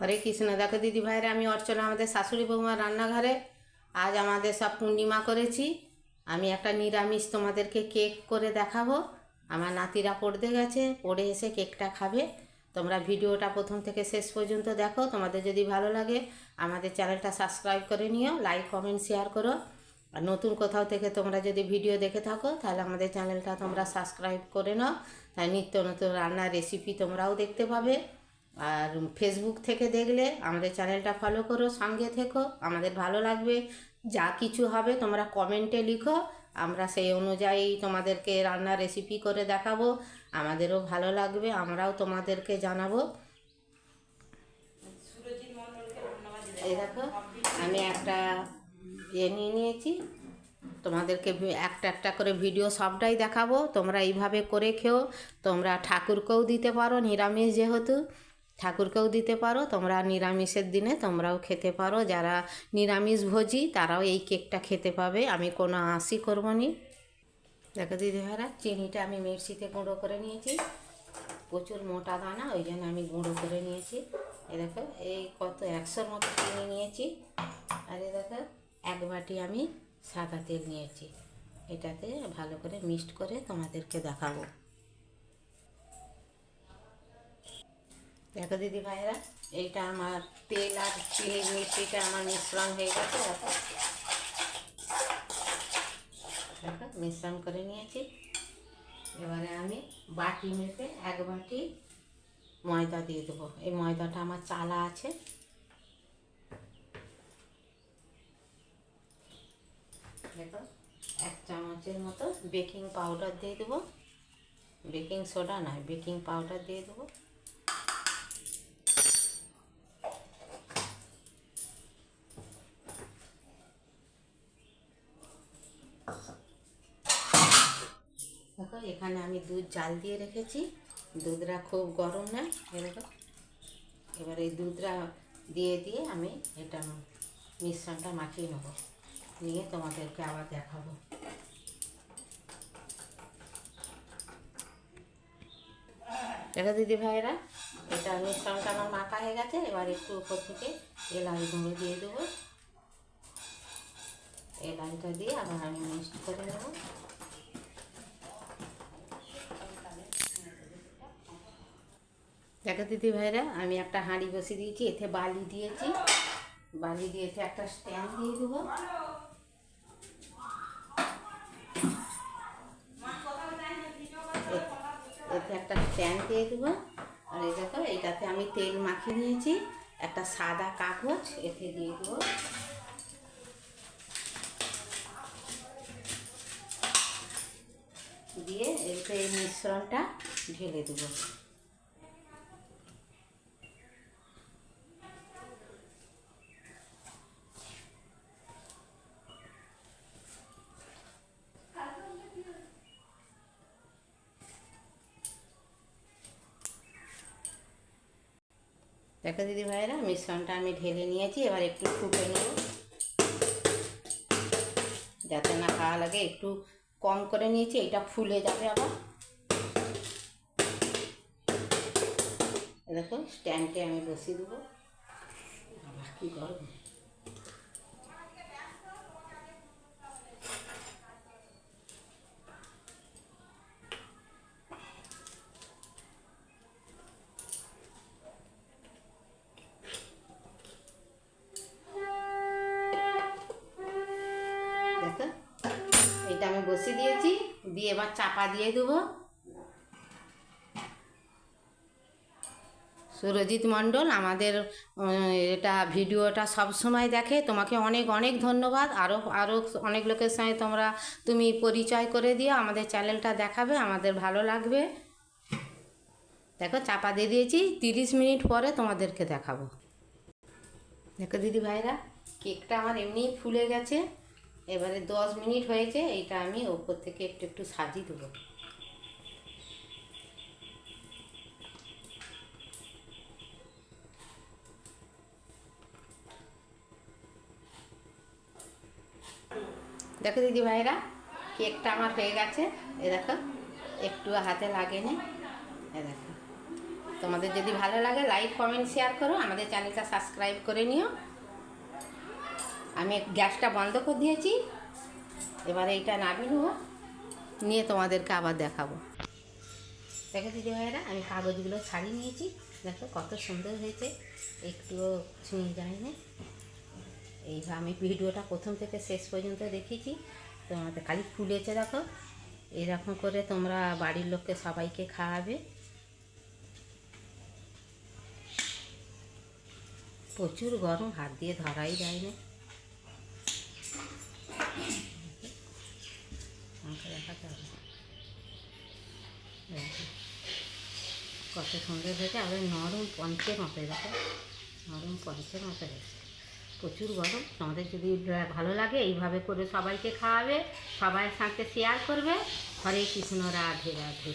হরে কৃষ্ণ। দেখো দিদি ভাইরা, আমি অর্চনা, আমাদের শাশুড়ি বৌমার রান্নাঘরে। আজ আমাদের সব পূর্ণিমা করেছি। আমি একটা নিরামিষ তোমাদেরকে কেক করে দেখাবো। আমার নাতিরা পড়তে গেছে, পড়ে এসে কেকটা খাবে। তোমরা ভিডিওটা প্রথম থেকে শেষ পর্যন্ত দেখো। তোমাদের যদি ভালো লাগে, আমাদের চ্যানেলটা সাবস্ক্রাইব করে নিও, লাইক, কমেন্ট, শেয়ার করো। আর নতুন কোথাও থেকে তোমরা যদি ভিডিও দেখে থাকো, তাহলে আমাদের চ্যানেলটা তোমরা সাবস্ক্রাইব করে নাও। তাই নিত্য নতুন রান্নার রেসিপি তোমরাও দেখতে পাবে। আর ফেসবুক থেকে দেখলে আমাদের চ্যানেলটা ফলো করো সঙ্গে থেকো। আমাদের ভালো লাগবে। যা কিছু হবে তোমরা কমেন্টে লিখো। আমরা সেই অনুযায়ী তোমাদেরকে রান্নার রেসিপি করে দেখাবো। আমাদেরও ভালো লাগবে আমরাও তোমাদেরকে জানাব। এই দেখো আমি একটা ইয়ে নিয়ে নিয়েছি। তোমাদেরকে একটা একটা করে ভিডিও সবটাই দেখাবো। তোমরা এইভাবে করে খেও। তোমরা ঠাকুরকেও দিতে পারো নিরামিষ যেহেতু। ঠাকুরকেও দিতে পারো, তোমরা নিরামিষের দিনে তোমরাও খেতে পারো। যারা নিরামিষ ভোজি, তারাও এই কেকটা খেতে পাবে। আমি কোনো আঁশি করব নি। দেখো দিদি ভাইরা চিনিটা আমি মিক্সিতে গুঁড়ো করে নিয়েছি। প্রচুর মোটা দানা, ওই জন্য আমি গুঁড়ো করে নিয়েছি। এ দেখো, এই কত, একশোর মতো চিনি নিয়েছি। আর এ দেখো, এক বাটি আমি সাদা তেল নিয়েছি। এটাতে ভালো করে মিক্সড করে তোমাদেরকে দেখাবো। দেখো দিদি ভাইরা এইটা আমার তেল আর চিনির মিষ্টিটা আমার মিশ্রণ হয়ে গেছে। দেখো দেখো, মিশ্রণ করে নিয়েছি। এবারে আমি বাটি মেপে এক বাটি ময়দা দিয়ে দেবো। এই ময়দাটা আমার চালা আছে। দেখো, এক চামচের মতো বেকিং পাউডার দিয়ে দেবো। বেকিং সোডা নয়, বেকিং পাউডার দিয়ে দেবো। এখানে আমি দুধ জাল দিয়ে রেখেছি। দুধটা খুব গরম না দেখো এবার এই দুধটা দিয়ে দিয়ে আমি এটা মিশ্রণটা মাখিয়ে নেব। নিয়ে তোমাদেরকে আবার দেখাবো। দেখো দিদি ভাইরা, এটা মিশ্রণটা আমার মাখা হয়ে গেছে, এবার একটু উপর থেকে এলাচ গুঁড়ো দিয়ে দেবো। এলাচটা দিয়ে আবার আমি মিক্সড করে নেব। দেখো দিদি ভাইরা আমি একটা হাঁড়ি বসিয়ে দিয়েছি, এতে বালি দিয়েছি। বালি দিয়ে এতে একটা স্ট্যান্ড দিয়ে দেবো। এতে একটা স্ট্যান্ড দিয়ে দেবো। আর এই দেখো, এইটাতে আমি তেল মাখিয়ে নিয়েছি, একটা সাদা কাগজ এতে দিয়ে দেবো। দিয়ে এতে এই মিশ্রণটা ঢেলে দেবো। দেখো দিদি ভাইরা মিশ্রণটা আমি ঢেলে নিয়েছি, এবার একটু ফুটে নেব। যাতে না খাওয়া লাগে, একটু কম করে নিয়েছি, এটা ফুলে যাবে আবার। দেখো, স্ট্যান্ডে আমি বসিয়ে দেবো। আবার কী গরম। দেখো। এটা আমি বসিয়ে দিয়েছি, দিয়ে এবার চাপা দিয়ে দেবো। সুরজিৎ মণ্ডল, আমাদের এটা ভিডিওটা সব সময় দেখে। তোমাকে অনেক অনেক ধন্যবাদ। আরও আরও অনেক লোকের সঙ্গে তোমরা, তুমি পরিচয় করে দিও। আমাদের চ্যানেলটা দেখাবে, আমাদের ভালো লাগবে। দেখো, চাপা দিয়ে দিয়েছি। তিরিশ মিনিট পরে তোমাদেরকে দেখাবো। দেখো দিদি ভাইরা কেকটা আমার এমনিই ফুলে গেছে। এবারে দশ মিনিট হয়েছে, এইটা আমি ওপর থেকে একটু একটু সাজিয়ে দেবো। দেখো দিদি ভাইরা, কেকটা আমার হয়ে গেছে। এ দেখো একটু হাতে লাগেনি। এ দেখো। তোমাদের যদি ভালো লাগে লাইক কমেন্ট শেয়ার করো। আমাদের চ্যানেলটা সাবস্ক্রাইব করে নিও। আমি গ্যাসটা বন্ধ করে দিয়েছি। এবারে এইটা নামিয়ে নেব। নিয়ে তোমাদেরকে আবার দেখাবো। দেখো দিদি ভাইয়েরা আমি কাগজগুলো ছাড়িয়ে নিয়েছি। দেখো কত সুন্দর হয়েছে। একটুও ছুঁয়ে যায় না এইভাবে আমি ভিডিওটা প্রথম থেকে শেষ পর্যন্ত দেখেছি। তোমাদের খালি ফুলেছে, দেখো। এরকম করে তোমরা বাড়ির লোককে সবাইকে খাওয়াবে। প্রচুর গরম, হাত দিয়ে ধরাই যায় না। দেখাতে হবে। কত সুন্দর হয়েছে, আর নরম পঞ্চের মতো দেখো, নরম পঞ্চের মতো হয়েছে। প্রচুর গরম, তোমাদের যদি ভালো লাগে, এইভাবে করে সবাইকে খাওয়াবে সবাইয়ের সাথে শেয়ার করবে। হরে কৃষ্ণ, রাধে রাধে।